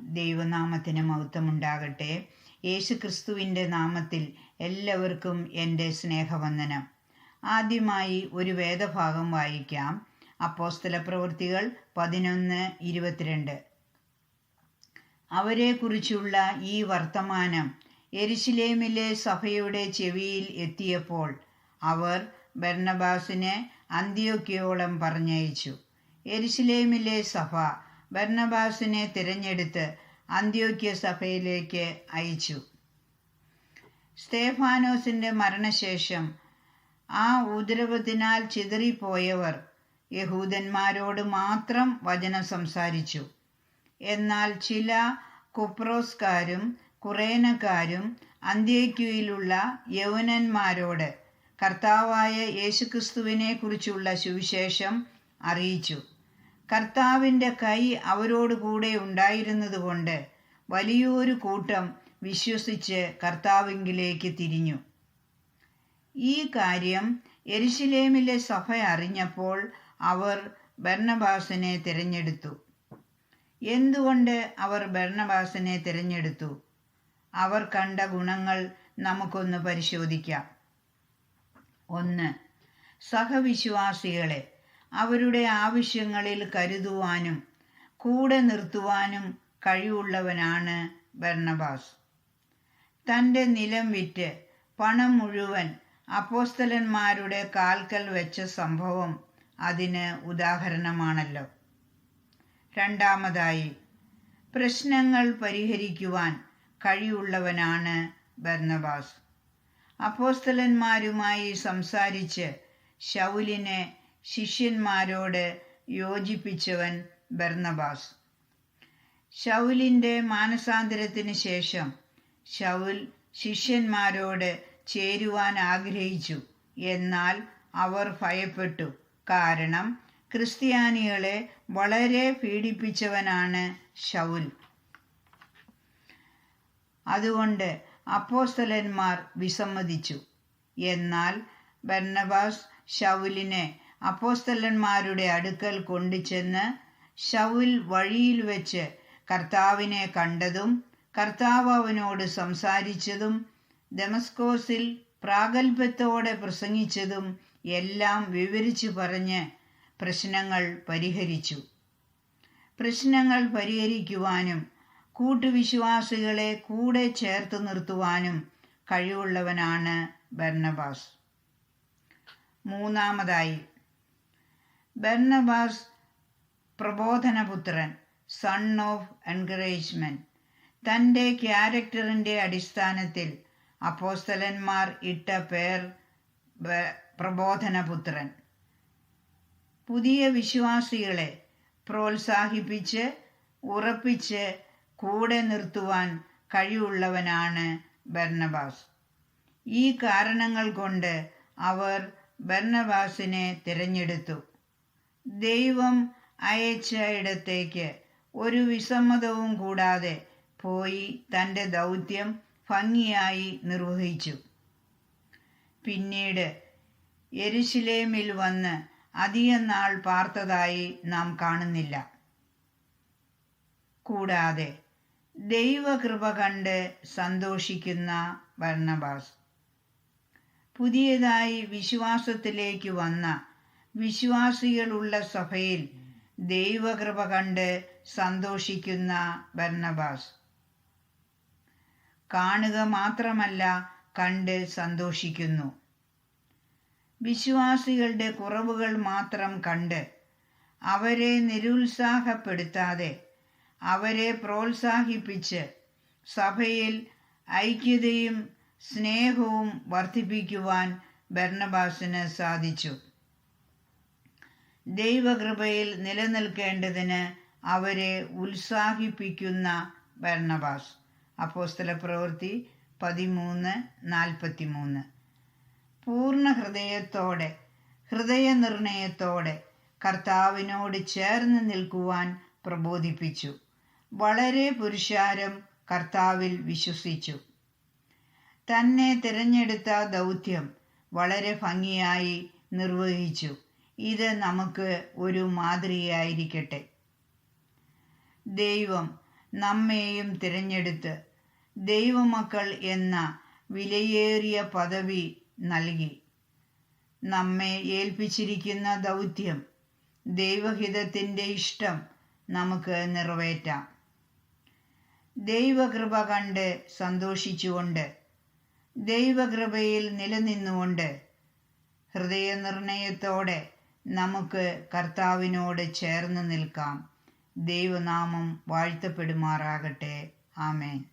ദൈവനാമത്തിന് മഹത്വമുണ്ടാകട്ടെ. യേശുക്രിസ്തുവിന്റെ നാമത്തിൽ എല്ലാവർക്കും എന്റെ സ്നേഹവന്ദനം. ആദ്യമായി ഒരു വേദഭാഗം വായിക്കാം. അപ്പോസ്തല പ്രവൃത്തികൾ പതിനൊന്ന് ഇരുപത്തിരണ്ട്. അവരെക്കുറിച്ചുള്ള ഈ വർത്തമാനം എരിശിലേമിലെ സഭയുടെ ചെവിയിൽ എത്തിയപ്പോൾ അവർ ബർണബാസിനെ അന്ത്യോക്കിയോളം പറഞ്ഞയച്ചു. എരിശിലേമിലെ സഭ ബർണബാസിനെ തിരഞ്ഞെടുത്ത് അന്ത്യോക്യ സഭയിലേക്ക് അയച്ചു. സ്തേഫാനോസിന്റെ മരണശേഷം ആ ഉദ്രവത്തിനാൽ ചിതറിപ്പോയവർ യഹൂദന്മാരോട് മാത്രം വചനം സംസാരിച്ചു. എന്നാൽ ചില കുപ്രോസ്കാരും കുറേനക്കാരും അന്ത്യേക്യയിലുള്ള യൗവനന്മാരോട് കർത്താവായ യേശുക്രിസ്തുവിനെ കുറിച്ചുള്ള സുവിശേഷം അറിയിച്ചു. കർത്താവിന്റെ കൈ അവരോട് കൂടെ ഉണ്ടായിരുന്നതുകൊണ്ട് വലിയൊരു കൂട്ടം വിശ്വസിച്ച് കർത്താവിങ്കിലേക്ക് തിരിഞ്ഞു. ഈ കാര്യം എരിശിലേമിലെ സഭ അറിഞ്ഞപ്പോൾ അവർ ഭരണഭാസനെ തിരഞ്ഞെടുത്തു. എന്തുകൊണ്ട് അവർ ഭരണഭാസനെ തിരഞ്ഞെടുത്തു? അവർ കണ്ട ഗുണങ്ങൾ നമുക്കൊന്ന് പരിശോധിക്കാം. ഒന്ന് സഹവിശ്വാസികളെ. അവരുടെ ആവശ്യങ്ങളിൽ കരുതുവാനും കൂടെ നിർത്തുവാനും കഴിവുള്ളവനാണ് ബർണബാസ്. തന്റെ നിലം വിറ്റ് പണം മുഴുവൻ അപ്പോസ്തലന്മാരുടെ കാൽക്കൽ വെച്ച സംഭവം അതിന് ഉദാഹരണമാണല്ലോ. രണ്ടാമതായി പ്രശ്നങ്ങൾ പരിഹരിക്കുവാൻ കഴിവുള്ളവനാണ് ബർണബാസ്. അപ്പോസ്തലന്മാരുമായി സംസാരിച്ച് ശൗലിനെ ശിഷ്യന്മാരോട് യോജിപ്പിച്ചവൻ ബർണബാസ്. ശൗലിന്റെ മാനസാന്തരത്തിന് ശേഷം ശൗൽ ശിഷ്യന്മാരോട് ചേരുവാൻ ആഗ്രഹിച്ചു. എന്നാൽ അവർ ഭയപ്പെട്ടു. കാരണം ക്രിസ്ത്യാനികളെ വളരെ പീഡിപ്പിച്ചവനാണ് ശൗൽ. അതുകൊണ്ട് അപ്പോസ്തലന്മാർ വിസമ്മതിച്ചു. എന്നാൽ ബർണബാസ് ശൗലിനെ അപ്പോസ്തലന്മാരുടെ അടുക്കൽ കൊണ്ടുചെന്ന് ശൗൽ വഴിയിൽ വെച്ച് കർത്താവിനെ കണ്ടതും കർത്താവ് അവനോട് സംസാരിച്ചതും ദമസ്കോസിൽ പ്രാഗൽഭ്യത്തോടെ പ്രസംഗിച്ചതും എല്ലാം വിവരിച്ചു പറഞ്ഞ് പ്രശ്നങ്ങൾ പരിഹരിച്ചു. പ്രശ്നങ്ങൾ പരിഹരിക്കുവാനും കൂട്ടുവിശ്വാസികളെ കൂടെ ചേർത്ത് നിർത്തുവാനും കഴിവുള്ളവനാണ് ബർണബാസ്. മൂന്നാമതായി ബർണബാസ് പ്രബോധനപുത്രൻ സൺ ഓഫ് എൻകറേജ്മെന്റ് തന്റെ ക്യാരക്ടറിന്റെ അടിസ്ഥാനത്തിൽ അപ്പോസ്തലന്മാർ ഇട്ട പേർ പ്രബോധനപുത്രൻ. പുതിയ വിശ്വാസികളെ പ്രോത്സാഹിപ്പിച്ച് ഉറപ്പിച്ച് കൂടെ നിർത്തുവാൻ കഴിവുള്ളവനാണ് ബർണബാസ്. ഈ കാരണങ്ങൾ കൊണ്ട് അവർ ബർണബാസിനെ തിരഞ്ഞെടുത്തു. ദൈവം അയച്ച ഇടത്തേക്ക് ഒരു വിസമ്മതവും കൂടാതെ പോയി തന്റെ ദൗത്യം ഭംഗിയായി നിർവഹിച്ചു. പിന്നീട് എരുശിലേമിൽ വന്ന് അധികം നാൾ പാർത്തതായി നാം കാണുന്നില്ല. കൂടാതെ ദൈവകൃപ കണ്ട് സന്തോഷിക്കുന്ന ഭരണബാസ് പുതിയതായി വിശ്വാസത്തിലേക്ക് വന്ന വിശ്വാസികളുള്ള സഭയിൽ ദൈവകൃപ കണ്ട് സന്തോഷിക്കുന്ന ബർണബാസ്. കാണുക മാത്രമല്ല കണ്ട് സന്തോഷിക്കുന്നു. വിശ്വാസികളുടെ കുറവുകൾ മാത്രം കണ്ട് അവരെ നിരുത്സാഹപ്പെടുത്താതെ അവരെ പ്രോത്സാഹിപ്പിച്ച് സഭയിൽ ഐക്യതയും സ്നേഹവും വർദ്ധിപ്പിക്കുവാൻ ബർണബാസിന് സാധിച്ചു. ദൈവകൃപയിൽ നിലനിൽക്കേണ്ടതിന് അവരെ ഉത്സാഹിപ്പിക്കുന്ന ബർണബാസ് അപ്പോസ്തല പ്രവൃത്തി പതിമൂന്ന് നാൽപ്പത്തി പൂർണ ഹൃദയത്തോടെ ഹൃദയനിർണയത്തോടെ കർത്താവിനോട് ചേർന്ന് നിൽക്കുവാൻ പ്രബോധിപ്പിച്ചു. വളരെ പുരുഷാരം കർത്താവിൽ വിശ്വസിച്ചു. തന്നെ തിരഞ്ഞെടുത്ത ദൗത്യം വളരെ ഭംഗിയായി നിർവഹിച്ചു. ഇത് നമുക്ക് ഒരു മാതൃകയായിരിക്കട്ടെ. ദൈവം നമ്മെയും തിരഞ്ഞെടുത്ത് ദൈവമക്കൾ എന്ന വിലയേറിയ പദവി നൽകി. നമ്മെ ഏൽപ്പിച്ചിരിക്കുന്ന ദൗത്യം ദൈവഹിതത്തിന്റെ ഇഷ്ടം നമുക്ക് നിറവേറ്റാം. ദൈവകൃപ കണ്ട് സന്തോഷിച്ചുകൊണ്ട് ദൈവകൃപയിൽ നിലനിന്നുകൊണ്ട് ഹൃദയനിർണയത്തോടെ നമുക്ക് കർത്താവിനോട് ചേർന്ന് നിൽക്കാം. ദൈവനാമം വാഴ്ത്തപ്പെടുമാറാകട്ടെ. ആമേൻ.